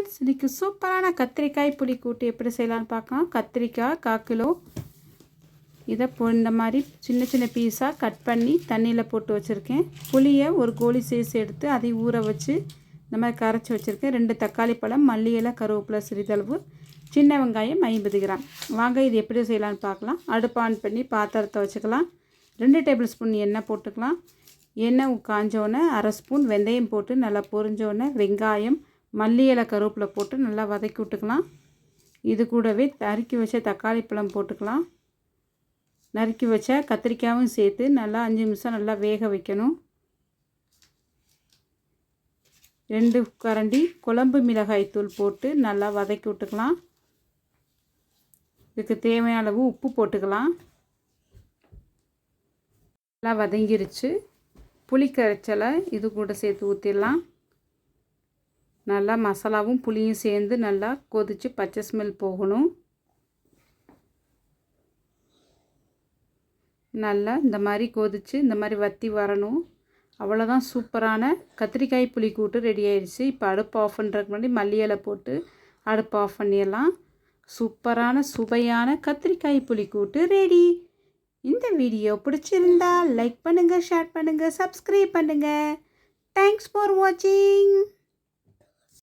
Friends இன்றைக்கி சூப்பரான கத்திரிக்காய் புளி கூட்டு எப்படி செய்யலான்னு பார்க்கலாம். கத்திரிக்காய் கால் கிலோ. இதை இந்த மாதிரி சின்ன சின்ன பீஸாக கட் பண்ணி தண்ணியில் போட்டு வச்சுருக்கேன். புளியை ஒரு கோழி சைஸ் எடுத்து அதை ஊற வச்சு இந்த மாதிரி கரைச்சி வச்சுருக்கேன். ரெண்டு தக்காளி பழம் மல்லி இலை கருவேப்பிலை சிறிதளவு சின்ன வெங்காயம் ஐம்பது கிராம். வாங்க இது எப்படி செய்யலான்னு பார்க்கலாம். அடுப்பு ஆன் பண்ணி பாத்திரத்தை வச்சுக்கலாம். ரெண்டு டேபிள் ஸ்பூன் எண்ணெய் போட்டுக்கலாம். எண்ணெய் காஞ்சோடனே அரை ஸ்பூன் வெந்தயம் போட்டு நல்லா பொரிஞ்சோன்னே வெங்காயம் மல்லி இலை கருவேப்பிலை போட்டு நல்லா வதக்கி விட்டுக்கலாம். இது கூடவே நறுக்கி வச்ச தக்காளி பழம் போட்டுக்கலாம். நறுக்கி வச்ச கத்திரிக்காயும் சேர்த்து நல்லா அஞ்சு நிமிஷம் நல்லா வேக வைக்கணும். ரெண்டு கரண்டி குழம்பு மிளகாய் தூள் போட்டு நல்லா வதக்கி விட்டுக்கலாம். இதுக்கு தேவையான அளவு உப்பு போட்டுக்கலாம். நல்லா வதங்கிருச்சு. புளி கரைச்சலை இது கூட சேர்த்து ஊற்றிடலாம் நல்லா மசாலாவும் புளியும் சேர்ந்து நல்லா கொதித்து பச்சை ஸ்மெல் போகணும். நல்லா இந்த மாதிரி கொதித்து இந்த மாதிரி வற்றி வரணும். அவ்வளோதான் சூப்பரான கத்திரிக்காய் புளி கூட்டு ரெடி ஆயிடுச்சு. இப்போ அடுப்பு ஆஃப் பண்ணுறதுக்கு முன்னாடி மல்லி இலை போட்டு அடுப்பு ஆஃப் பண்ணிடலாம். சூப்பரான சுவையான கத்திரிக்காய் புளி கூட்டு ரெடி இந்த வீடியோ பிடிச்சிருந்தா லைக் பண்ணுங்கள் ஷேர் பண்ணுங்கள் சப்ஸ்கிரைப் பண்ணுங்கள் தேங்க்ஸ் ஃபார் வாட்சிங்